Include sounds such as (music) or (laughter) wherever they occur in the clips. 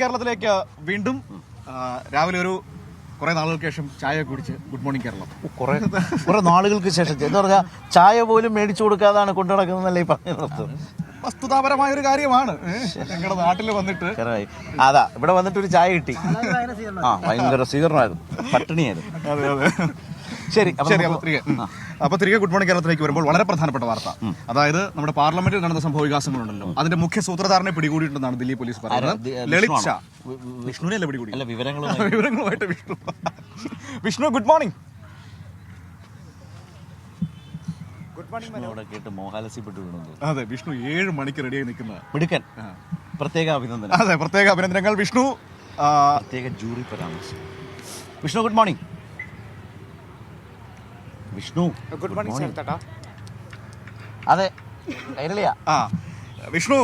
കേരളത്തിലേക്ക് വീണ്ടും രാവിലെ ഒരു കുറെ നാളുകൾക്ക് ശേഷം ചായ കുടിച്ച് ഗുഡ് മോർണിംഗ് കേരളം. കുറെ (laughs) കുറെ നാളുകൾക്ക് ശേഷം. എന്താ പറഞ്ഞാൽ ചായ പോലും മേടിച്ചു കൊടുക്കാതാണ് കൊണ്ടു നടക്കുന്നതല്ലേ ഈ പറഞ്ഞത് വസ്തുതാപരമായ ഒരു കാര്യമാണ് ഞങ്ങളുടെ നാട്ടിൽ വന്നിട്ട്. അതാ ഇവിടെ വന്നിട്ട് ഒരു ചായ കിട്ടി. ആ ഭയങ്കര സ്വീകരണമായിരുന്നു. പട്ടിണിയായിരുന്നു. അതെ അതെ. ശരി അപ്പൊ ശരി അപ്പോൾ തിരികെ. ഉം. അപ്പൊ തിരികെ ഗുഡ് മോർണിംഗ് കേരളത്തിലേക്ക് വരുമ്പോൾ വളരെ പ്രധാനപ്പെട്ട വാർത്ത. അതായത് നമ്മുടെ പാർലമെന്റിൽ നടന്ന സംഭവ വികാസങ്ങളുണ്ടല്ലോ അതിന്റെ മുഖ്യ സൂത്രധാരനെ പിടികൂടിയിട്ടുണ്ടെന്നാണ് ദില്ലി പോലീസ് ആരാ? ദി- പറയുന്നത് ലളിത്? ഷാ. വിഷ്ണുവിനെ അല്ല പിടികൂടി അല്ല വിവരങ്ങൾ വിവരങ്ങളുമായിട്ട് വിഷ്ണു. Vishnu good morning. അവിടെ കേട്ട് മോഹാലസ്യപ്പെട്ടു വീണു അതെ വിഷ്ണു ഏഴ് മണിക്ക് റെഡിയായി നിൽക്കുന്നത് മിടുക്കൻ. പ്രത്യേക അഭിനന്ദനം. അതെ പ്രത്യേക അഭിനന്ദനങ്ങൾ വിഷ്ണു. ആ, പ്രത്യേക ജൂറി പരാമർശം. Vishnu good morning. Vishnu good morning sir അതെ കൈരളിയാ ആ വിഷ്ണു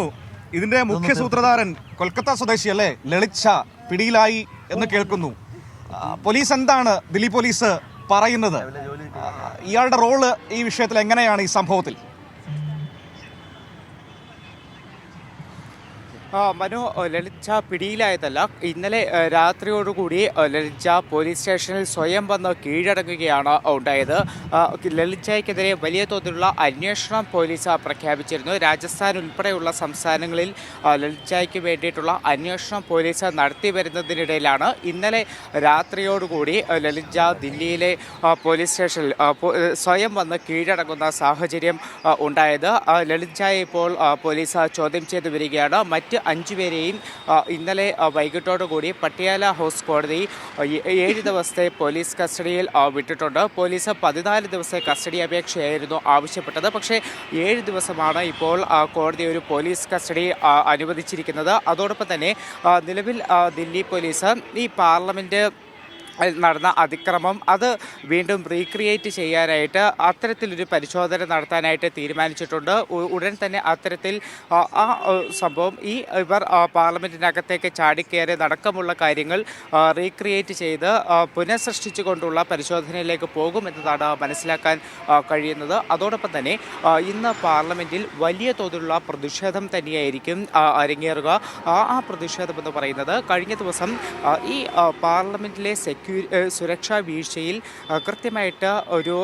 ഇതിന്റെ മുഖ്യ സൂത്രധാരൻ കൊൽക്കത്ത സ്വദേശി അല്ലേ? ലളിച്ച പിടിയിലായി എന്ന് കേൾക്കുന്നു. പോലീസ് എന്താണ് ദില്ലി പോലീസ് പറയുന്നത്? ഇയാളുടെ റോൾ ഈ വിഷയത്തിൽ എങ്ങനെയാണ് ഈ സംഭവത്തിൽ? മനു ഷാ പിടിയിലായതല്ല. ഇന്നലെ രാത്രിയോടുകൂടി ലളിച്ച പോലീസ് സ്റ്റേഷനിൽ സ്വയം വന്ന് കീഴടങ്ങുകയാണ് ഉണ്ടായത്. ലളിച്ചയ്ക്കെതിരെ വലിയ തോതിലുള്ള അന്വേഷണം പോലീസ് പ്രഖ്യാപിച്ചിരുന്നു. രാജസ്ഥാൻ ഉൾപ്പെടെയുള്ള സംസ്ഥാനങ്ങളിൽ ലളിച്ചയ്ക്ക് വേണ്ടിയിട്ടുള്ള അന്വേഷണം പോലീസ് നടത്തി വരുന്നതിനിടയിലാണ് ഇന്നലെ രാത്രിയോടുകൂടി ലളിച്ച ദില്ലിയിലെ പോലീസ് സ്റ്റേഷനിൽ സ്വയം വന്ന് കീഴടങ്ങുന്ന സാഹചര്യം ഉണ്ടായത്. ലളിച്ചയെ ഇപ്പോൾ പോലീസ് ചോദ്യം ചെയ്ത് വരികയാണ്. മറ്റ് അഞ്ചു പേരെയും ഇന്നലെ വൈകിട്ടോടുകൂടി പട്ടിയാല ഹൗസ് കോടതി ഏഴ് ദിവസത്തെ പോലീസ് കസ്റ്റഡിയിൽ വിട്ടിട്ടുണ്ട്. പോലീസ് പതിനാല് ദിവസത്തെ കസ്റ്റഡി അപേക്ഷയായിരുന്നു ആവശ്യപ്പെട്ടത്. പക്ഷേ ഏഴ് ദിവസമാണ് ഇപ്പോൾ കോടതി ഒരു പോലീസ് കസ്റ്റഡി അനുവദിച്ചിരിക്കുന്നത്. അതോടൊപ്പം തന്നെ നിലവിൽ ദില്ലി പോലീസ് ഈ പാർലമെന്റ് നടന്ന അതിക്രമം അത് വീണ്ടും റീക്രിയേറ്റ് ചെയ്യാനായിട്ട് അത്തരത്തിലൊരു പരിശോധന നടത്താനായിട്ട് തീരുമാനിച്ചിട്ടുണ്ട്. ഉടൻ തന്നെ അത്തരത്തിൽ ആ, സംഭവം ഈ ഇവർ പാർലമെന്റിനകത്തേക്ക് ചാടിക്കയറി നടക്കമുള്ള കാര്യങ്ങൾ റീക്രിയേറ്റ് ചെയ്ത് പുനഃസൃഷ്ടിച്ചുകൊണ്ടുള്ള പരിശോധനയിലേക്ക് പോകും എന്നതാണ് മനസ്സിലാക്കാൻ കഴിയുന്നത്. അതോടൊപ്പം തന്നെ ഇന്ന് പാർലമെന്റിൽ വലിയ തോതിലുള്ള പ്രതിഷേധം തന്നെയായിരിക്കും അരങ്ങേറുക. ആ പ്രതിഷേധം എന്ന് പറയുന്നത് കഴിഞ്ഞ ദിവസം ഈ പാർലമെന്റിലെ സെക്യൂ സുരക്ഷാ വീഴ്ചയിൽ കൃത്യമായിട്ട് ഒരു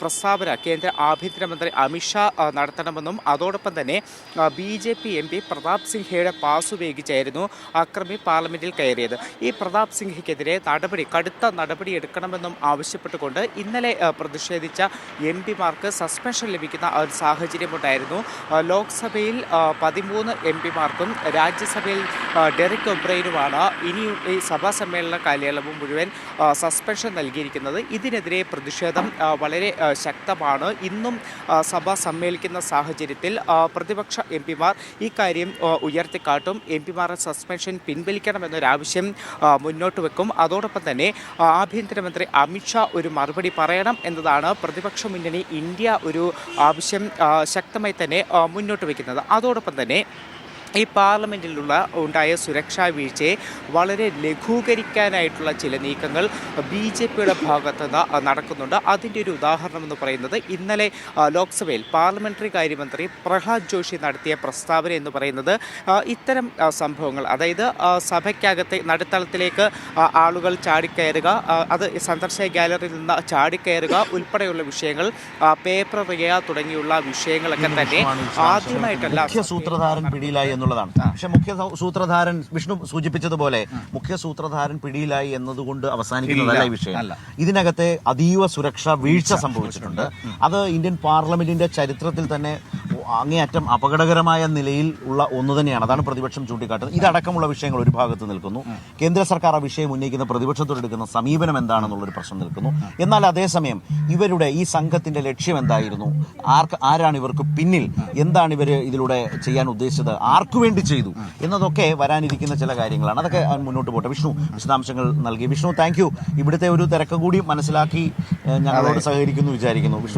പ്രസ്താവന കേന്ദ്ര ആഭ്യന്തരമന്ത്രി അമിത്ഷാ നടത്തണമെന്നും അതോടൊപ്പം തന്നെ B J P M P Pratap സിംഹയുടെ pass ഉപയോഗിച്ചായിരുന്നു അക്രമി പാർലമെന്റിൽ കയറിയത്. ഈ പ്രതാപ് സിംഹയ്ക്കെതിരെ നടപടി കടുത്ത നടപടി എടുക്കണമെന്നും ആവശ്യപ്പെട്ടുകൊണ്ട് ഇന്നലെ പ്രതിഷേധിച്ച എം പിമാർക്ക് സസ്പെൻഷൻ ലഭിക്കുന്ന ഒരു സാഹചര്യമുണ്ടായിരുന്നു ലോക്സഭയിൽ പതിമൂന്ന് എം പിമാർക്കും രാജ്യസഭയിൽ ഡെറിക് ഒബ്രൈനുമാണ് ഇനി ഈ സഭാ സമ്മേളന കാലയളവ് മുഴുവൻ ആ, സസ്പെൻഷൻ നൽകിയിരിക്കുന്നത്. ഇതിനെതിരെ പ്രതിഷേധം വളരെ ശക്തമാണ്. ഇന്നും സഭ സമ്മേളിക്കുന്ന സാഹചര്യത്തിൽ പ്രതിപക്ഷ എം പിമാർ ഇക്കാര്യം കാര്യം ഉയർത്തിക്കാട്ടും. എം പിമാരുടെ സസ്പെൻഷൻ പിൻവലിക്കണമെന്നൊരാവശ്യം മുന്നോട്ട് വെക്കും. അതോടൊപ്പം തന്നെ ആഭ്യന്തരമന്ത്രി അമിത്ഷാ ഒരു മറുപടി പറയണം എന്നതാണ് പ്രതിപക്ഷ മുന്നണി ഇന്ത്യ ഒരു ആവശ്യം ശക്തമായി തന്നെ മുന്നോട്ട് വയ്ക്കുന്നത്. അതോടൊപ്പം തന്നെ ഈ പാർലമെന്റിലുള്ള ഉണ്ടായ സുരക്ഷാ വീഴ്ചയെ വളരെ ലഘൂകരിക്കാനായിട്ടുള്ള ചില നീക്കങ്ങൾ ബി ജെ പിയുടെ ഭാഗത്ത് നിന്ന് നടക്കുന്നുണ്ട്. അതിന്റെ ഒരു ഉദാഹരണം എന്ന് പറയുന്നത് ഇന്നലെ ലോക്സഭയിൽ പാർലമെന്ററി കാര്യമന്ത്രി പ്രഹ്ലാദ് ജോഷി നടത്തിയ പ്രസ്താവന എന്ന് പറയുന്നത് ഇത്തരം സംഭവങ്ങൾ അതായത് സഭയ്ക്കകത്തെ നടുത്തളത്തിലേക്ക് ആളുകൾ ചാടിക്കയറുക അത് സന്ദർശക ഗാലറിയിൽ നിന്ന് ചാടിക്കയറുക ഉൾപ്പെടെയുള്ള വിഷയങ്ങൾ പേപ്പർ റിയ തുടങ്ങിയുള്ള വിഷയങ്ങളൊക്കെ തന്നെ ആദ്യമായിട്ടല്ല സൂത്രധാരൻ പിടിയിലായി എന്നുള്ളതാണ്. പക്ഷെ മുഖ്യ സൂത്രധാരൻ വിഷ്ണു സൂചിപ്പിച്ചതുപോലെ മുഖ്യ സൂത്രധാരൻ പിടിയിലായി എന്നതുകൊണ്ട് അവസാനിക്കുന്നതല്ല ഈ വിഷയം. ഇതിനകത്തെ അതീവ സുരക്ഷ വീഴ്ച സംഭവിച്ചിട്ടുണ്ട്. അത് ഇന്ത്യൻ പാർലമെന്റിന്റെ ചരിത്രത്തിൽ തന്നെ അങ്ങേയറ്റം അപകടകരമായ നിലയിൽ ഉള്ള ഒന്ന് തന്നെയാണ്. അതാണ് പ്രതിപക്ഷം ചൂണ്ടിക്കാട്ടുന്നത്. ഇതടക്കമുള്ള വിഷയങ്ങൾ ഒരു ഭാഗത്ത് നിൽക്കുന്നു. കേന്ദ്ര സർക്കാർ ആ വിഷയം ഉന്നയിക്കുന്ന പ്രതിപക്ഷത്തോട് എടുക്കുന്ന സമീപനം എന്താണെന്നുള്ളൊരു പ്രശ്നം നിൽക്കുന്നു. എന്നാൽ അതേസമയം ഇവരുടെ ഈ സംഘത്തിന്റെ ലക്ഷ്യം എന്തായിരുന്നു? ആർക്ക് ആരാണ് ഇവർക്ക് പിന്നിൽ? എന്താണ് ഇവർ ഇതിലൂടെ ചെയ്യാൻ ഉദ്ദേശിച്ചത്? ആർക്കു വേണ്ടി ചെയ്തു? എന്നതൊക്കെ വരാനിരിക്കുന്ന ചില കാര്യങ്ങളാണ്. അതൊക്കെ മുന്നോട്ട് പോട്ടെ. വിഷ്ണു വിശദാംശങ്ങൾ നൽകി. വിഷ്ണു താങ്ക് യു ഇവിടുത്തെ ഒരു തിരക്ക് കൂടി മനസ്സിലാക്കി ഞങ്ങളോട് സഹകരിക്കുന്നു വിചാരിക്കുന്നു. വിഷ്ണു